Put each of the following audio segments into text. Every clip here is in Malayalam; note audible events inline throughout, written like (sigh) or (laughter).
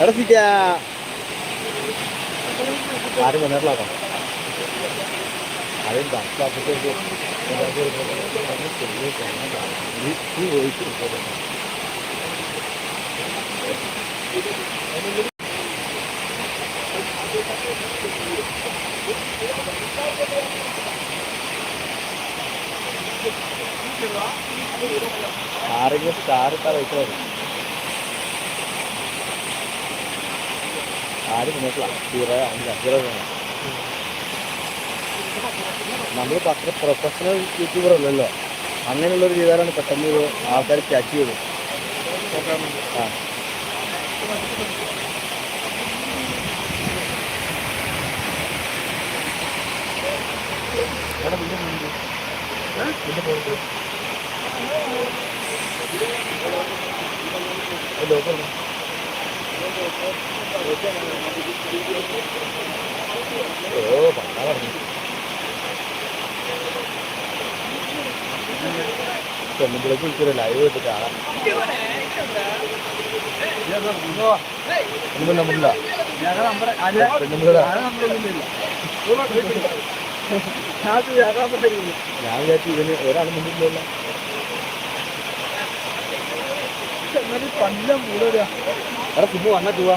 എടാ സിക്ക ആരും വന്നിട്ടില്ലാട്ടോ അതെന്താ അപ്പത്തേക്ക് ആരെങ്കിലും സ്റ്റാർ ഇട്ടാ പൈസ ആരും മുന്നോട്ടില്ല സീറോ അഞ്ച് സീറോ നമ്മളിപ്പോൾ അത്ര പ്രൊഫഷണൽ യൂട്യൂബർ അല്ലല്ലോ. അങ്ങനെയുള്ളൊരു രീതിയിലാണ് പെട്ടെന്ന് ഇത് ആൾക്കാർ ക്യാച്ച് ചെയ്തത്. ആ. ഓ പണ്ടാ പറഞ്ഞു പെണ്ണുമ്പിളേക്ക് വിളിച്ചൊരു ലൈവ് ഇട്ട് കാണാം നമ്മളില്ല പെണ്ണുമ്പിള ഞാൻ വിചാരിച്ചു ഇവന് ഒരാൾ കൂടുതലാ അവിടെ സിമ്മു വന്നാ പോവാ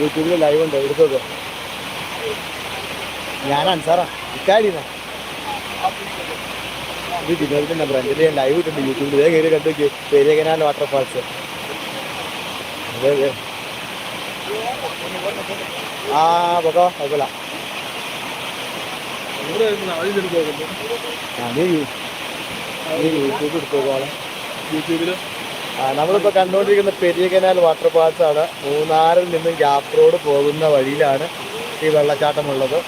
യൂട്യൂബിൽ ലൈവ് ഉണ്ട്. എടുത്തത് ഞാൻ അൻസാറാ. ഇക്കാടിന ഇത് വിനോദത്തിന്റെ ബ്രാൻഡിൽ ഞാൻ ലൈവ് ഇട്ടുണ്ട് യൂട്യൂബിൽ ഇതേ കയറി കണ്ടു നോക്കി. പെരിയകനാൽ വാട്ടർഫാൾസ് അതെ അതെ. ആ പൊക്കോ കുഴപ്പമില്ല. യൂട്യൂബ് എടുത്തോളാം യൂട്യൂബിൽ ആ, നമ്മളിപ്പോ കണ്ടുകൊണ്ടിരിക്കുന്ന പെരിയ കനാൽ വാട്ടർ ഫാൾസ് ആണ്. മൂന്നാറിൽ നിന്നും ഗ്യാപ് റോഡ് പോകുന്ന വഴിയിലാണ് ഈ വെള്ളച്ചാട്ടമുള്ളത്.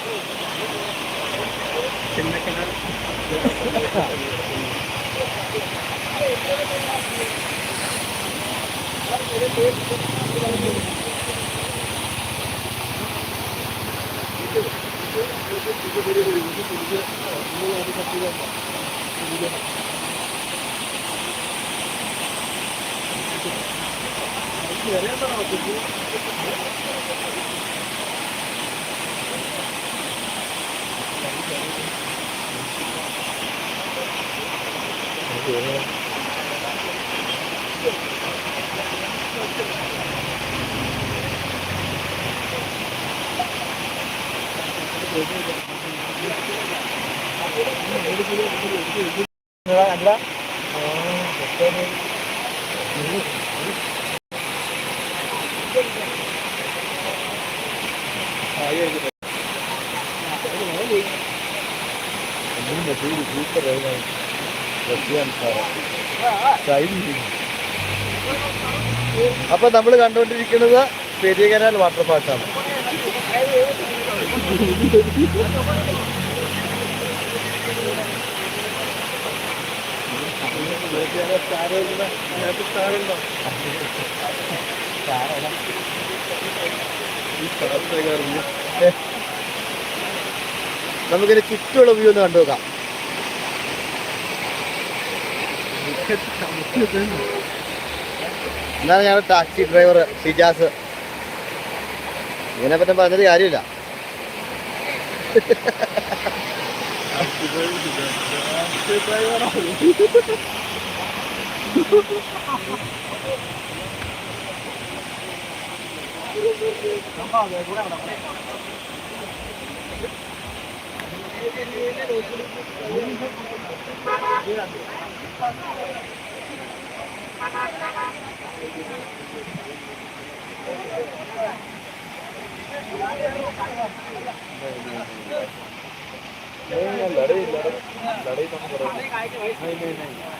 (laughs) Yeah. അല്ല അപ്പൊ നമ്മൾ കണ്ടുകൊണ്ടിരിക്കുന്നത് പെരിയ കനാൽ വാട്ടർ ഫാൾസ് നമുക്കിന് ചുറ്റുമുള്ള വ്യൂ ഒന്ന് കണ്ടു കണ്ടുനോക്കാം എന്നാണ് ഞങ്ങൾ ടാക്സി ഡ്രൈവർ ഷിജാസ് ഇതിനെ പറ്റി പറഞ്ഞൊരു കാര്യമില്ല. ടാക്സി લડાઈ લડાઈ તમે કરો નહીં નહીં નહીં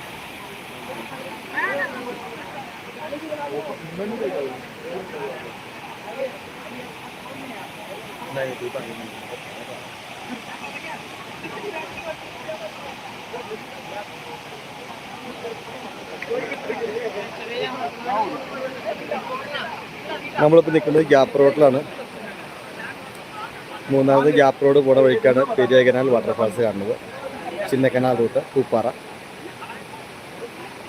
നമ്മളിപ്പോൾ നിൽക്കുന്നത് ഗ്യാപ്പ് റോഡിലാണ് മൂന്നാമത് ഗ്യാപ്പ് റോഡ് പോണ വഴിക്കാണ് പെരിയ കനാൽ വാട്ടർഫാൾസ് കാണുന്നത്. Chinna canal route Pooppara.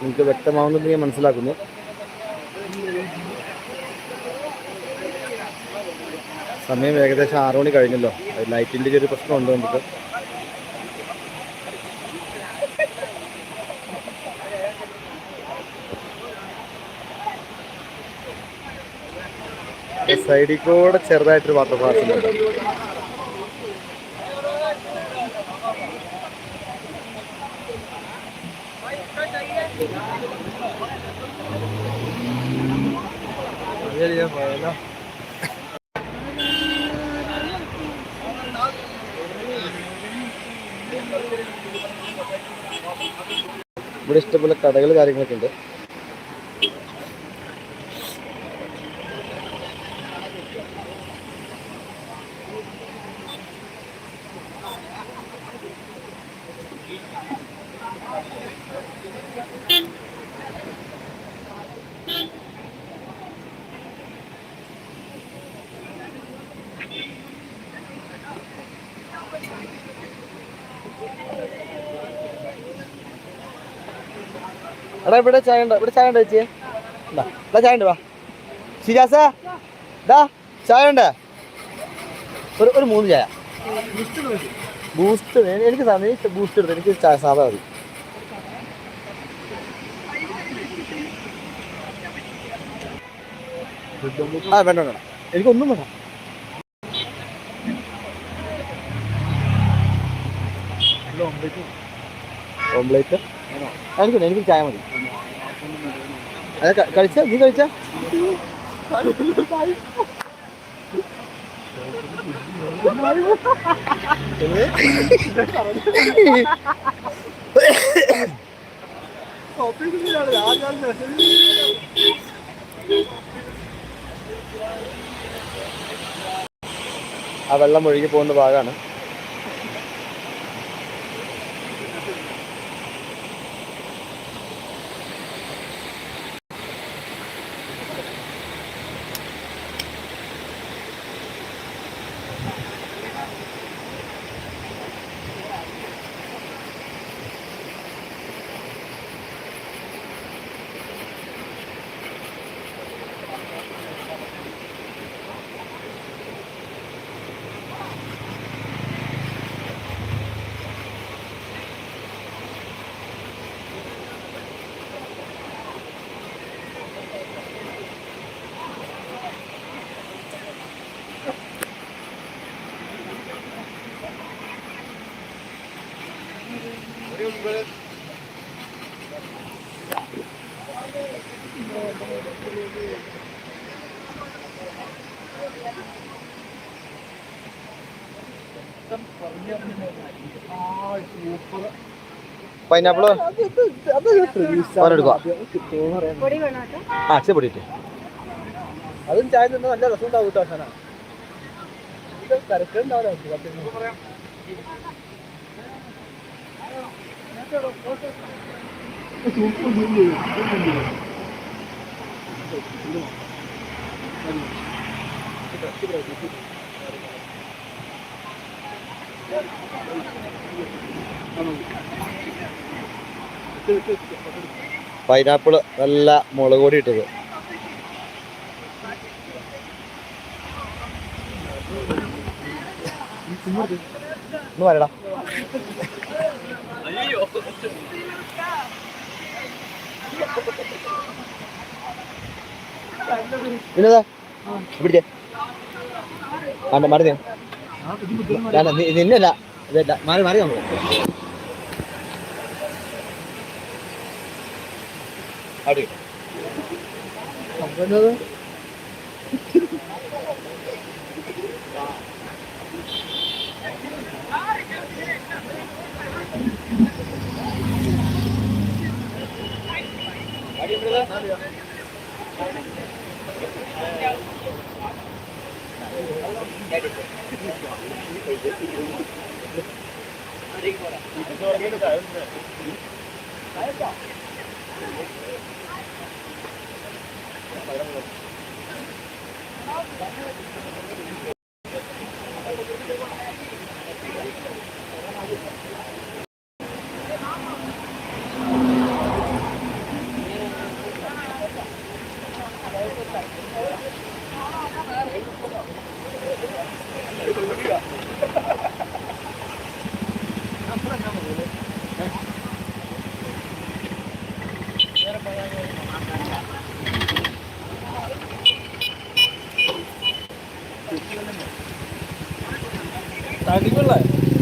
നിങ്ങൾക്ക് വ്യക്തമാവുന്നത് ഞാൻ മനസ്സിലാക്കുന്നു. സമയം ഏകദേശം ആറു മണി കഴിഞ്ഞല്ലോ. ലൈറ്റിന്റെ ചെറിയ പ്രശ്നമുണ്ട് നമുക്ക്. സൈഡിൽ കൂടെ ചെറുതായിട്ടൊരു വാട്ടർഫാൾസ് ഉണ്ട്. ഇവിടെ ഇഷ്ടംപോലെ കടകൾ കാര്യങ്ങളൊക്കെ ഉണ്ട്. എടാ ഇവിടെ ചായ ഉണ്ടോ? ഇവിടെ ചായ ഉണ്ടോ ചേച്ചി? ഇവിടെ ചായ ഉണ്ട് വാ. ഷിജാസ ഇതാ ചായ ഉണ്ട്. ഒരു ഒരു മൂന്ന് ചായ. ബൂസ്റ്റ് എനിക്ക് സാ- ബൂസ്റ്റ് എടുത്ത്. എനിക്ക് ചായ സാധാ മതി. ആ വേണ്ട വേണ്ട. എനിക്കൊന്നും വേണ്ട. ഓംലേറ്റ്. എനിക്ക് എനിക്ക് ചായ മതി. അതെ കഴിച്ച? നീ കഴിച്ച? ആ വെള്ളം ഒഴുകി പോകുന്ന ഭാഗമാണ്. പൈനാപ്പിൾ? എടുക്കുക പൊടി ആ അക്ഷയ പൊടിയിട്ട്. അതും ചായ നല്ല രസം ഉണ്ടാവും കേട്ടോ അവസാനം ഇത് തിരക്കുണ്ടാവില്ല പൈനാപ്പിൾ നല്ല മുളക് പൊടി ഇട്ടത്. ഒന്ന് വരടാ. പിന്നെതാ പിടിച്ചേ. നിന്നല്ല. മാറി മാറി നമുക്ക് അവിടെ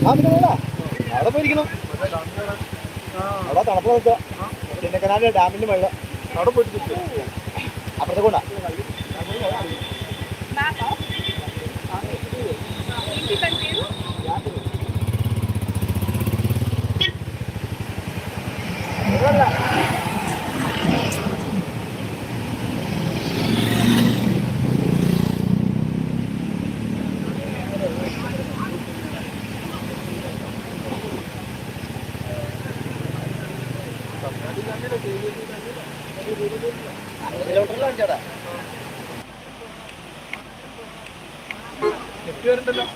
ആ പിന്നെ വേണ്ട. അവിടെ പോയിരിക്കണം അവിടെ തണുപ്പ് നോക്കുക ചിന്നക്കനാല് ഡാമിന്റെ വെള്ളം അവിടെ പോയിട്ട് അപ്പുറത്തെ കൊണ്ടാ വരുന്നല്ലോ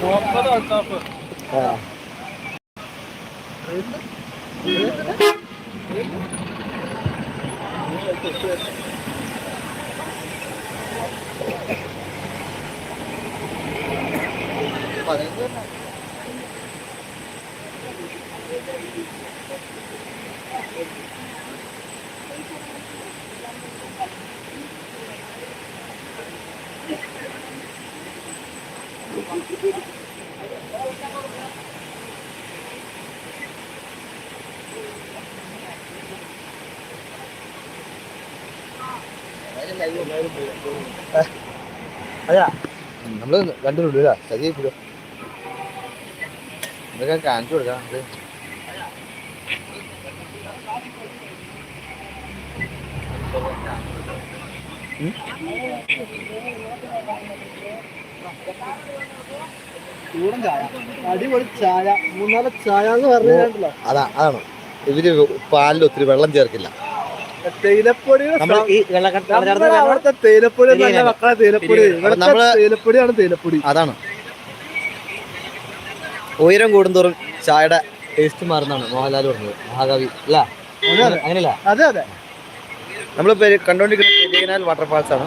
മുഹമ്മദ് അൽത്താഫ് ആ. അതാ നമ്മൾ രണ്ടു വിടൂല സജീവ് വിടുക ഇതൊക്കെ കാണിച്ചു കൊടുക്കാം ഇത് ചൂടൻ ചായ. അടിപൊളി ചായ. മൂന്നാൽ ചായ എന്ന് പറഞ്ഞിട്ടുണ്ടല്ലോ അതാ അതാണ്. ഇവർ പാലിൽ ഒത്തിരി വെള്ളം ചേർക്കില്ല. തേയിലപ്പൊടി നമ്മൾ അവിടുത്തെ തേയിലപ്പൊടി നല്ല മക്കളെ തേയിലപ്പൊടി. ഇവിടുത്തെ തേയിലപ്പൊടിയാണ് തേയിലപ്പൊടി. അതാണ്. ഉയരം കൂടുന്തോറും ചായയുടെ ടേസ്റ്റ് മാറുന്നതാണ് മോഹൻലാൽ പറഞ്ഞത്. മഹാകവി. അല്ല? അതെ, അതെ. അങ്ങനെയല്ല? അതെ അതെ. നമ്മളിപ്പോ കണ്ടോണ്ടിരിക്കുന്ന പെരിയനാൽ വാട്ടർഫാൾസ് ആണ്.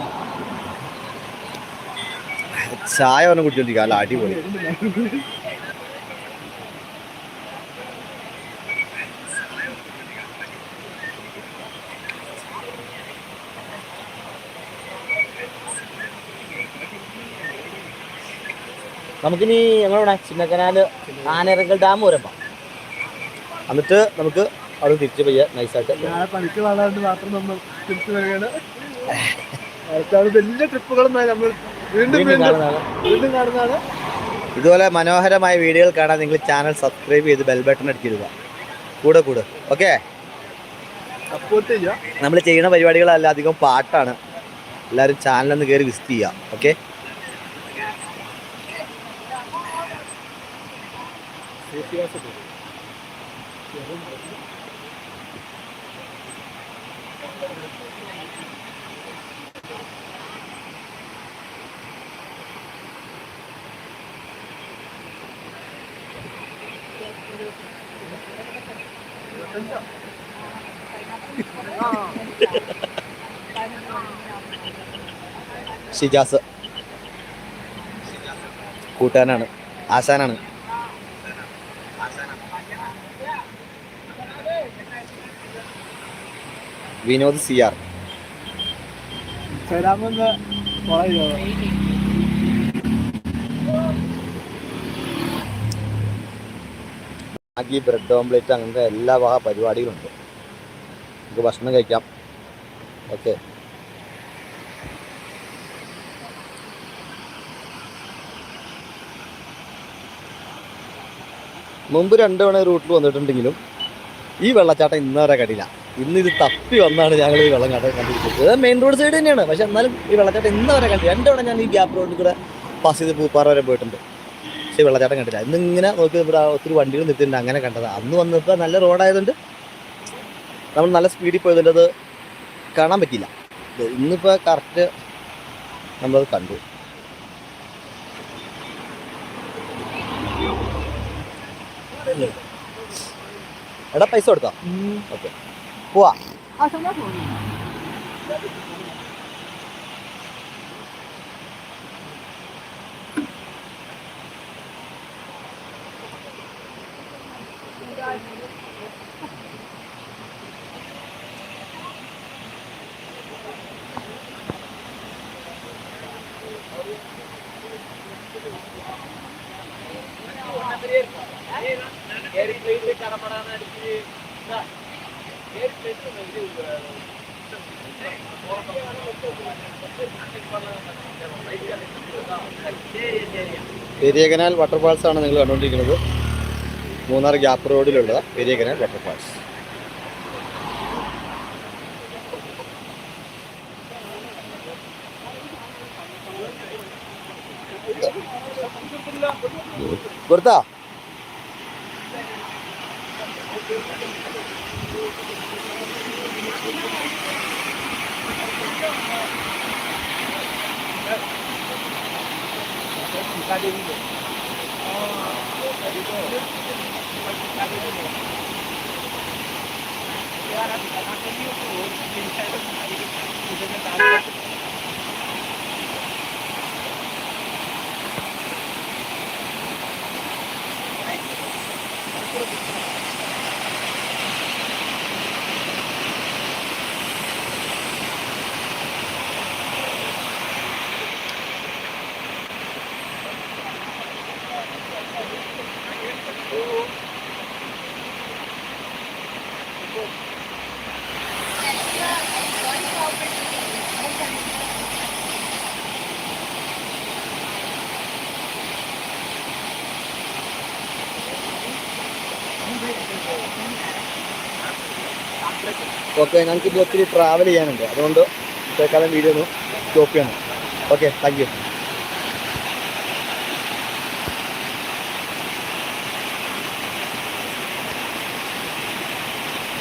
ചായ ഒന്ന് കുടിച്ചോണ്ടിരിക്കുക അല്ല അടിപൊളി. നമുക്കിനി ഞങ്ങളവിടെ ചിന്നക്കനാല് ആനയിറങ്കൽ ഡാം വരുമ്പോ എന്നിട്ട് നമുക്ക് അവിടെ തിരിച്ചു പോയ നൈസായിട്ട് പണിക്ക് വളർന്ന് മാത്രം നമ്മൾ തിരിച്ചു വരികയാണ്. വലിയ ട്രിപ്പുകളൊന്നും നമ്മൾ വീണ്ടും വീണ്ടും വീണ്ടും കാണുന്നതാണ്. ഇതുപോലെ മനോഹരമായ വീഡിയോകൾ കാണാൻ നിങ്ങൾ ചാനൽ സബ്സ്ക്രൈബ് ചെയ്ത് ബെൽ ബട്ടൺ അടിച്ചിടുക. കൂടെ കൂടെ. ഓക്കെ നമ്മൾ ചെയ്യുന്ന പരിപാടികളല്ല അധികം പാട്ടാണ്. എല്ലാവരും ചാനലൊന്ന് കയറി വിസിറ്റ് ചെയ്യാം. ഓക്കെ ഷിജാസ്. കൂട്ടാനാണ് ആശാനാണ്. Vinod C R. Maggi bread omelette അങ്ങനത്തെ എല്ലാ വക പരിപാടികളുണ്ട്. നമുക്ക് ഭക്ഷണം കഴിക്കാം. ഓക്കെ മുമ്പ് രണ്ട് തവണ റൂട്ടിൽ വന്നിട്ടുണ്ടെങ്കിലും ഈ വെള്ളച്ചാട്ടം ഇന്ന് വരെ കണ്ടില്ല. ഇന്ന് ഇത് തപ്പി വന്നാണ് ഞങ്ങൾ ഈ വെള്ളച്ചാട്ടം കണ്ടിരിക്കുന്നത്. ഇത് മെയിൻ റോഡ് സൈഡ് തന്നെയാണ്. പക്ഷെ എന്നാലും ഈ വെള്ളച്ചാട്ടം ഇന്ന് വരെ കണ്ടില്ല. രണ്ട് തവണ ഞാൻ ഈ ഗ്യാപ്പ് റോഡിൽ കൂടെ പാസ് ചെയ്ത് പൂപ്പാറ വരെ പോയിട്ടുണ്ട്. പക്ഷേ വെള്ളച്ചാട്ടം കണ്ടില്ല. ഇന്നിങ്ങനെ നോക്കി ഇവിടെ ഒത്തിരി വണ്ടികൾ നിർത്തിയിട്ടുണ്ട് അങ്ങനെ കണ്ടത്. അന്ന് വന്നപ്പോൾ നല്ല റോഡായതുകൊണ്ട് നമ്മൾ നല്ല സ്പീഡിൽ പോയതുകൊണ്ട് അത് കാണാൻ പറ്റിയില്ല. ഇന്നിപ്പോൾ കറക്റ്റ് നമ്മളത് കണ്ടു. എടാ പൈസ കൊടുത്തോ? ഓക്കെ. പോവാ. ആ കനാൽ വാട്ടർഫാൾസ് ആണ് നിങ്ങൾ കണ്ടുകൊണ്ടിരിക്കുന്നത്. മൂന്നാർ ഗ്യാപ്പ് റോഡിലുള്ള പെരിയകനാൽ വാട്ടർഫാൾസ് കൊടുത്താ? Sekali ini. Okay ഞങ്ങൾക്ക് ഇപ്പോൾ ഒത്തിരി ട്രാവൽ ചെയ്യാനുണ്ട്. അതുകൊണ്ട് തൽക്കാലം വീഡിയോ ഒന്ന് സ്റ്റോപ്പ് ചെയ്യണം. Okay thank